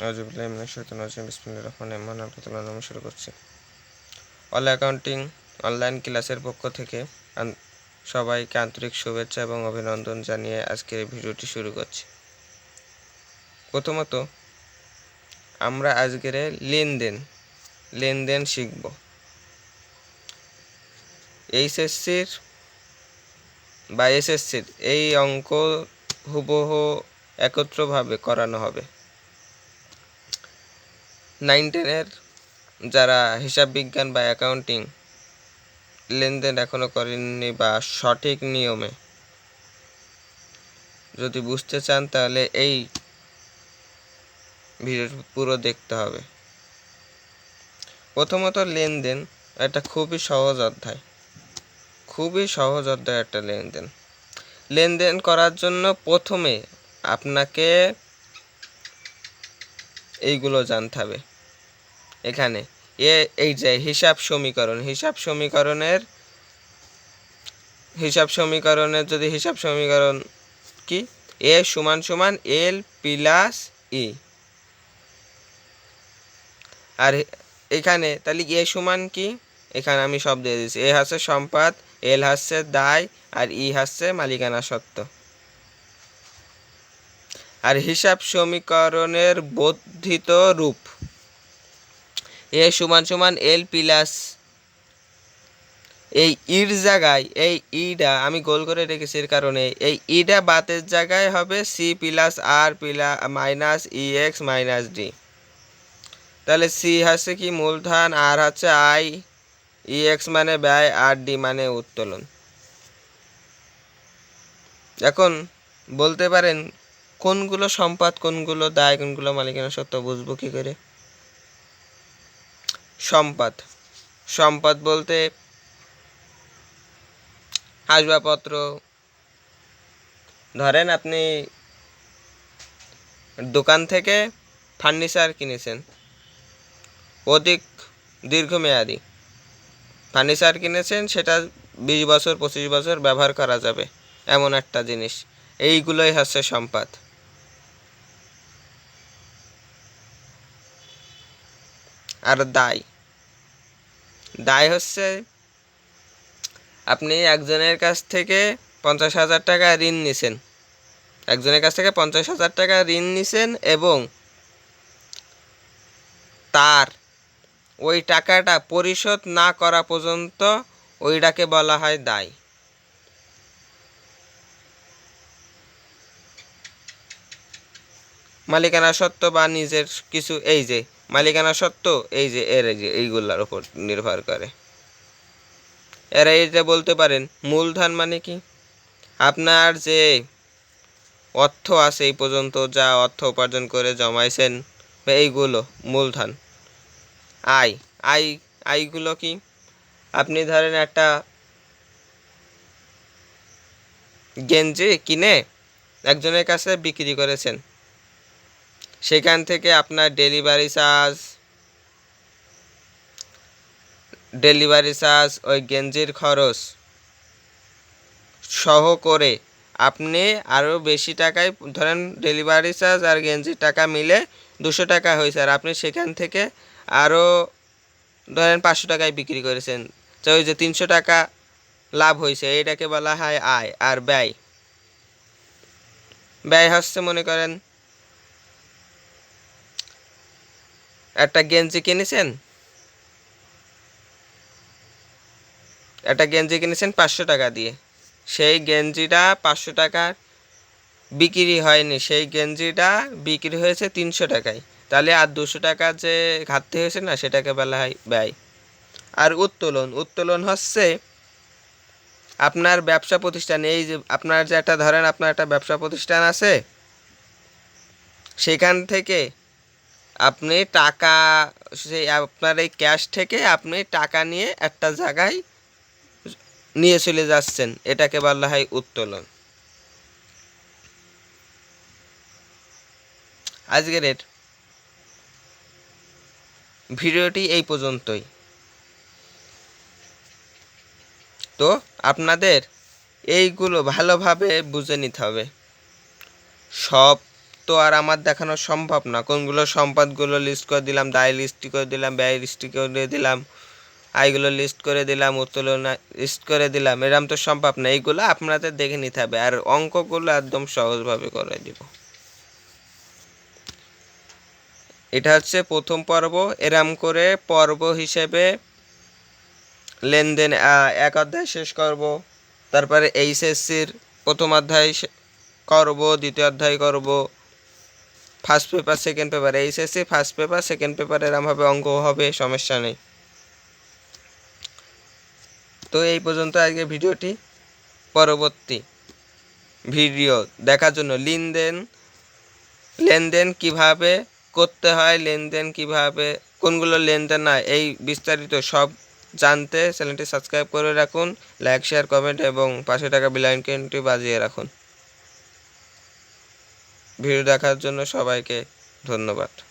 আমি শুরু করছি। অল অ্যাকাউন্টিং, অনলাইন ক্লাসের পক্ষ থেকে সবাইকে আন্তরিক শুভেচ্ছা এবং অভিনন্দন জানিয়ে আজকের ভিডিওটি শুরু করছি। প্রথমত, আমরা আজকের লেনদেন লেনদেন শিখব। এইচএসসির বা এসএসসির এই অঙ্ক হুবহু একত্রভাবে করানো হবে। নাইন টেনের যারা হিসাব বিজ্ঞান বা অ্যাকাউন্টিং লেনদেন এখনও করেননি বা সঠিক নিয়মে যদি বুঝতে চান, তাহলে এই ভিডিও পুরো দেখতে হবে। প্রথমত লেনদেন এটা খুবই সহজ অধ্যায়। খুবই সহজ অধ্যায় একটা লেনদেন। লেনদেন করার জন্য প্রথমে আপনাকে এইগুলো জানতে হবে এখানে। এ, এই যে হিসাব সমীকরণ। হিসাব সমীকরণের হিসাব সমীকরণের যদি হিসাব সমীকরণ কি? এ সমান সমান এল প্লাস ই। আর এখানে তাহলে এ সমান কি? এখানে আমি সব দিয়ে দিচ্ছি এ হচ্ছে সম্পাদ, এল হচ্ছে দায়, আর ই হচ্ছে মালিকানা সত্ত্ব। আর হিসাব সমীকরণের বর্ধিত রূপ। এ সমান সমান এল প্লাস এই ইর জায়গায়, এই ইটা আমি গোল করে রেখেছি এর কারণে, এই ইটা বাতের জায়গায় হবে C plus R plus minus E X minus D তাহলে সি হচ্ছে কি মূলধন আর হচ্ছে আই ই এক্স মানে ব্যয়, আর ডি মানে উত্তোলন। এখন বলতে পারেন কোনগুলো সম্পদ কোনগুলো দায়, কোনগুলো মালিকানা সত্ত্ব বুঝব কি করে? সম্পদ সম্পদ বলতে আসবাবপত্র। ধরেন আপনি দোকান থেকে ফার্নিচার কিনেছেন। অধিক দীর্ঘমেয়াদী। ফার্নিচার কিনেছেন, সেটা বিশ বছর, পঁচিশ বছর ব্যবহার করা যাবে। এমন একটা জিনিস। এইগুলোই হচ্ছে সম্পদ আর দায়। দায় হচ্ছে আপনি একজনের কাছ থেকে পঞ্চাশ হাজার টাকা ঋণ নিছেন। একজনের কাছ থেকে পঞ্চাশ হাজার টাকা ঋণ নিছেন এবং তার ওই টাকাটা পরিশোধ না করা পর্যন্ত ওইটাকে বলা হয় দায়। মালিকানা সত্ত্ব বা নিজের কিছু, এই যে মালিকানা সত্ত্ব এই যে, এর যে, এইগুলার উপর নির্ভর করে। এরা এইটা বলতে পারেন, মূলধন মানে কি? আপনার যে অর্থ আছে এই পর্যন্ত যা অর্থ উপার্জন করে জমাইছেন, এইগুলো মূলধন। আয় আয়, আয়গুলো কি? আপনি ধরেন একটা গেঞ্জি কিনে একজনের কাছে বিক্রি করেছেন। সেখান থেকে আপনার ডেলিভারি চার্জ ডেলিভারি চার্জ ওই গেঞ্জির খরচ সহ করে আপনি আরও বেশি টাকায়, ধরেন ডেলিভারি চার্জ আর গেঞ্জির টাকা মিলে দুশো টাকা হয়েছে আর আপনি সেখান থেকে আরও ধরেন পাঁচশো টাকায় বিক্রি করেছেন। তো ওই যে তিনশো টাকা লাভ হয়েছে, এটাকে বলা হয় আয় আর ব্যয়। ব্যয় হচ্ছে মনে করেন একটা গেঞ্জি কিনেছেন? একটা গেঞ্জি কিনেছেন পাঁচশো টাকা দিয়ে। সেই গেঞ্জিটা পাঁচশো টাকার বিক্রি হয়নি। সেই গেঞ্জিটা বিক্রি হয়েছে তিনশো টাকায়। তাহলে আর দুশো টাকা যে ঘাটতি হয়েছে না, সেটাকে বলা হয় ব্যয়। আর উত্তোলন। উত্তোলন হচ্ছে আপনার ব্যবসা প্রতিষ্ঠান। এই যে আপনার যে একটা ধরেন আপনার একটা ব্যবসা প্রতিষ্ঠান আছে, সেখান থেকে আপনি টাকা, সেই আপনার এই ক্যাশ থেকে আপনি টাকা নিয়ে একটা জায়গায় নিয়ে চলে যাচ্ছেন। এটাকে বলা হয় উত্তোলন। আজকের এর ভিডিওটি এই পর্যন্তই। তো আপনাদের এইগুলো ভালোভাবে বুঝে নিতে হবে। সব তো আর আমার দেখানো সম্ভব না। কোনগুলো সম্পদগুলো লিস্ট করে দিলাম, দায় লিস্ট করে দিলাম, ব্যয় লিস্ট করে দিলাম আইগুলো লিস্ট করে দিলাম, উত্তোলনা লিস্ট করে দিলাম, এরম তো সম্ভব না। এইগুলো আপনাদের দেখে নিতে হবে আর অঙ্কগুলো একদম সহজভাবে করে দিব। এটা হচ্ছে প্রথম পর্ব। এরম করে পর্ব হিসেবে লেনদেন এক অধ্যায় শেষ করব। তারপরে এইচএসসির প্রথম অধ্যায় করব, দ্বিতীয় অধ্যায় করব। First paper second paper HSC first paper second paper এরমভাবে অঙ্ক হবে, সমস্যা নেই। তো এই পর্যন্ত আজকে ভিডিওটি। পরবর্তী ভিডিও দেখার জন্য লেনদেন লেনদেন কীভাবে করতে হয়, লেনদেন কীভাবে, কোনগুলো লেনদেন না এই বিস্তারিত সব জানতে চ্যানেলটি সাবস্ক্রাইব করে রাখুন, লাইক, শেয়ার, কমেন্ট এবং পাশে টাকা বিলাইনটি বাজিয়ে রাখুন। ভিডিও দেখার জন্য সবাইকে ধন্যবাদ।